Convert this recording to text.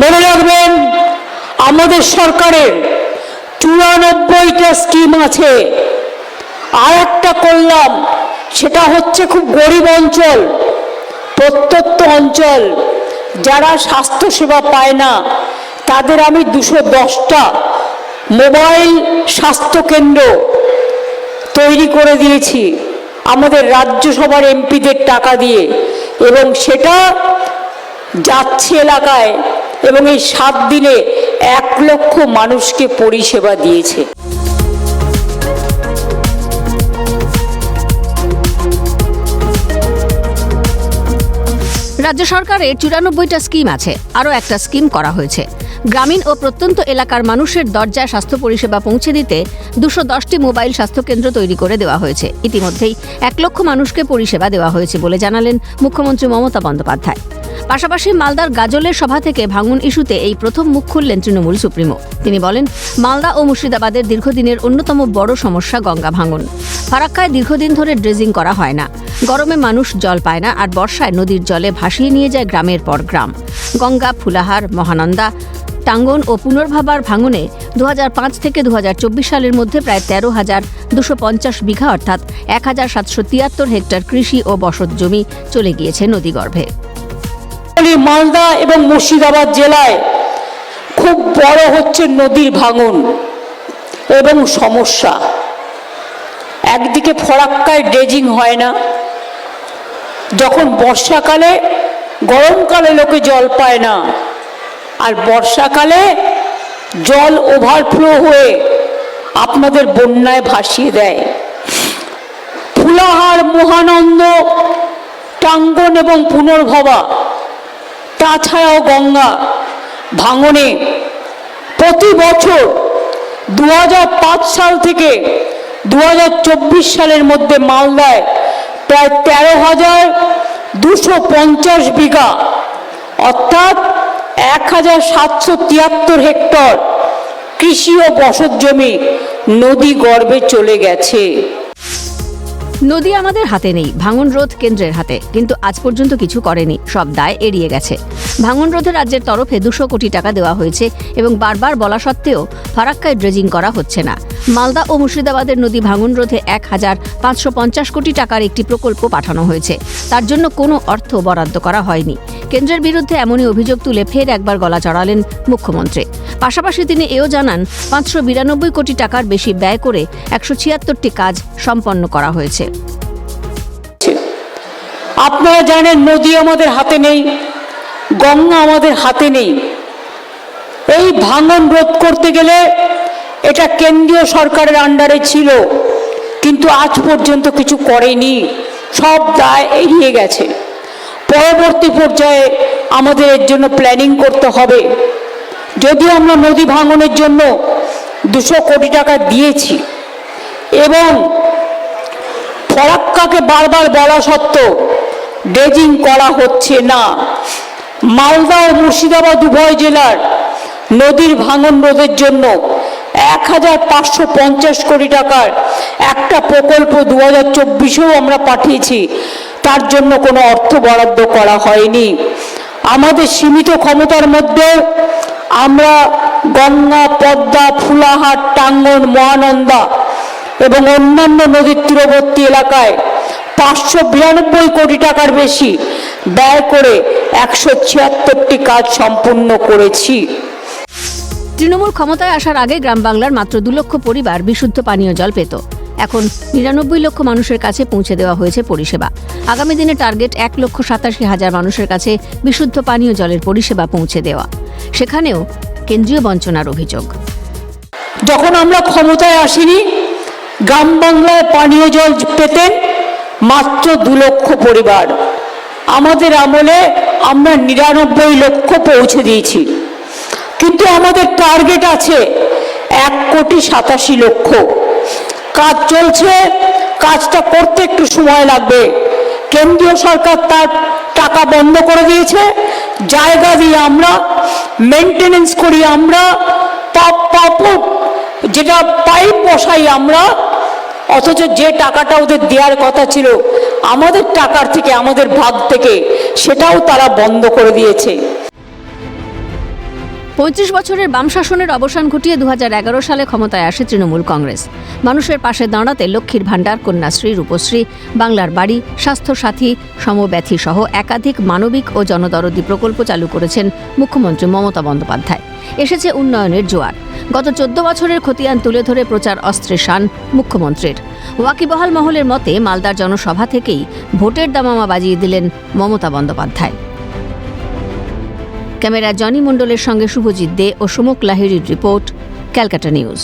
মনে রাখবেন, আমাদের সরকারের চুরানব্বইটা স্কিম আছে। আর একটা করলাম, সেটা হচ্ছে খুব গরিব অঞ্চল প্রত্যন্ত অঞ্চল। যারা স্বাস্থ্যসেবা পায় না, তাদের আমি দুশো দশটা মোবাইল স্বাস্থ্যকেন্দ্র তৈরি করে দিয়েছি, আমাদের রাজ্যসভার এমপিদের টাকা দিয়ে। এবং সেটা যাচ্ছে এলাকায় এবং এই সাত দিনে এক লক্ষ মানুষকে পরিষেবা দিয়েছে। রাজ্য সরকারের চুরানব্বইটা স্কিম আছে, আরও একটা স্কিম করা হয়েছে। গ্রামীণ ও প্রত্যন্ত এলাকার মানুষের দরজায় স্বাস্থ্য পরিষেবা পৌঁছে দিতে দুশো দশটি মোবাইল স্বাস্থ্যকেন্দ্র তৈরি করে দেওয়া হয়েছে। ইতিমধ্যেই এক লক্ষ মানুষকে পরিষেবা দেওয়া হয়েছে বলে জানালেন মুখ্যমন্ত্রী মমতা বন্দ্যোপাধ্যায়। পাশাপাশি মালদার গাজলের সভা থেকে ভাঙন ইস্যুতে এই প্রথম মুখ খুললেন তৃণমূল সুপ্রিমো। তিনি বলেন, মালদা ও মুর্শিদাবাদের দীর্ঘদিনের অন্যতম বড় সমস্যা গঙ্গা ভাঙন। ফারাক্কায় দীর্ঘদিন ধরে ড্রেজিং করা হয় না। গরমে মানুষ জল পায় না আর বর্ষায় নদীর জলে ভাসিয়ে নিয়ে যায় গ্রামের পর গ্রাম। গঙ্গা, ফুলাহার, মহানন্দা, টাঙ্গন ও পুনর্ভাবার ভাঙনে দু হাজার পাঁচ থেকে দু হাজার চব্বিশ সালের মধ্যে প্রায় তেরো হাজার দুশো পঞ্চাশ বিঘা অর্থাৎ এক হাজার সাতশো তিয়াত্তর হেক্টর কৃষি ও বসত জমি চলে গিয়েছে নদীগর্ভে। মালদা এবং মুর্শিদাবাদ জেলায় খুব বড় হচ্ছে নদীর ভাঙন এবং সমস্যা। একদিকে ফরাক্কায় ড্রেজিং হয় না। যখন বর্ষাকালে, গরমকালে লোকে জল পায় না। আর বর্ষাকালে জল ওভারফ্লো হয়ে আপনাদের বন্যায় ভাসিয়ে দেয়। ফুলাহার, মহানন্দ, টাঙ্গন এবং পুনর্ভবা তাছাড়াও গঙ্গা ভাঙনে প্রতি বছর দু হাজার পাঁচ সাল থেকে দু হাজার চব্বিশ সালের মধ্যে মালদায় প্রায় তেরো হাজার দুশো পঞ্চাশ বিঘা, অর্থাৎ এক হাজার সাতশো তিয়াত্তর হেক্টর কৃষি ও বসত জমি নদী গর্বে চলে গেছে। নদী আমাদের হাতে নেই, ভাঙন রোধ কেন্দ্রের হাতে। কিন্তু আজ পর্যন্ত কিছু করেনি, সব দায় এড়িয়ে গেছে। ভাঙন রোধে রাজ্যের তরফে দুশো কোটি টাকা দেওয়া হয়েছে এবং বারবার বলা সত্ত্বেও ফারাক্কায় ড্রেজিং করা হচ্ছে না। মালদা ও মুর্শিদাবাদের নদী ভাঙন রোধে এক হাজার পাঁচশো পঞ্চাশ কোটি টাকার একটি প্রকল্প পাঠানো হয়েছে। তার জন্য কোনো অর্থ বরাদ্দ করা হয়নি। কেন্দ্রের বিরুদ্ধে এমনই অভিযোগ তুলে ফের একবার গলা চড়ালেন মুখ্যমন্ত্রী। পাশাপাশি তিনি এও জানান, পাঁচশো বিরানব্বই কোটি টাকার বেশি ব্যয় করে একশো ছিয়াত্তরটি কাজ সম্পন্ন করা হয়েছে। আপনারা জানেন নদী আমাদের হাতে নেই, গঙ্গা আমাদের হাতে নেই। এই ভাঙন রোধ করতে গেলে এটা কেন্দ্রীয় সরকারের আন্ডারে ছিল, কিন্তু আজ পর্যন্ত কিছু করেনি, সব দায় এড়িয়ে গেছে। পরবর্তী পর্যায়ে আমাদের এর জন্য প্ল্যানিং করতে হবে। যদিও আমরা নদী ভাঙনের জন্য দুশো কোটি টাকা দিয়েছি এবং ফরাক্কাকে বারবার বলা সত্ত্বেও ড্রেজিং করা হচ্ছে না। মালদা ও মুর্শিদাবাদ উভয় জেলার নদীর ভাঙন রোধের জন্য এক হাজার পাঁচশো পঞ্চাশ কোটি টাকার একটা প্রকল্প দু হাজার চব্বিশেও আমরা পাঠিয়েছি। তার জন্য কোনো অর্থ বরাদ্দ করা হয়নি। আমাদের সীমিত ক্ষমতার মধ্যে আমরা গঙ্গা, পদ্মা ফুলাহাট টাঙ্গন, মহানন্দা এবং অন্যান্য নদীর তীরবর্তী এলাকায় পাঁচশো বিরানব্বই কোটি টাকার বেশি ব্যয় করে একশো ছিয়াত্তরটি কাজ সম্পূর্ণ করেছি। তৃণমূল ক্ষমতায় আসার আগে গ্রাম বাংলার মাত্র দু লক্ষ পরিবার বিশুদ্ধ পানীয় জল পেত। এখন নিরানব্বই লক্ষ মানুষের কাছে পৌঁছে দেওয়া হয়েছে পরিষেবা। আগামী দিনে টার্গেট এক লক্ষ সাতাশি হাজার মানুষের কাছে বিশুদ্ধ পানীয় জলের পরিষেবা পৌঁছে দেওয়া। সেখানেও কেন্দ্রীয় বঞ্চনার অভিযোগ। যখন আমরা ক্ষমতায় আসিনি, গ্রাম বাংলায় পানীয় জল পেতেন মাত্র দু লক্ষ পরিবার। আমাদের আমলে আমরা নিরানব্বই লক্ষ পৌঁছে দিয়েছি। কিন্তু আমাদের টার্গেট আছে এক কোটি সাতাশি লক্ষ। কাজ চলছে, কাজটা করতে একটু সময় লাগবে। কেন্দ্রীয় সরকার তার টাকা বন্ধ করে দিয়েছে। জায়গা দিয়ে আমরা মেনটেনেন্স করি আমরা পাপ পাপ, যেটা পাইপ বসাই আমরা, অথচ যে টাকাটা ওদের দেওয়ার কথা ছিল, আমাদের টাকার থেকে, আমাদের ভাগ থেকে, সেটাও তারা বন্ধ করে দিয়েছে। পঁয়ত্রিশ বছরের বাম শাসনের অবসান ঘটিয়ে দু হাজার এগারো সালে ক্ষমতায় আসে তৃণমূল কংগ্রেস। মানুষের পাশে দাঁড়াতে লক্ষ্মীর ভাণ্ডার, কন্যাশ্রী, রূপশ্রী, বাংলার বাড়ি, স্বাস্থ্যসাথী, সমব্যথী সহ একাধিক মানবিক ও জনদরদি প্রকল্প চালু করেছেন মুখ্যমন্ত্রী মমতা বন্দ্যোপাধ্যায়। এসেছে উন্নয়নের জোয়ার। গত চোদ্দ বছরের খতিয়ান তুলে ধরে প্রচার অস্ত্রে শান মুখ্যমন্ত্রীর। ওয়াকিবহাল মহলের মতে মালদার জনসভা থেকেই ভোটের দামামা বাজিয়ে দিলেন মমতা বন্দ্যোপাধ্যায়। ক্যামেরা জনি মণ্ডলের সঙ্গে শুভজিৎ দে ও সুমুক লাহিড়ির রিপোর্ট ক্যালকাটা নিউজ।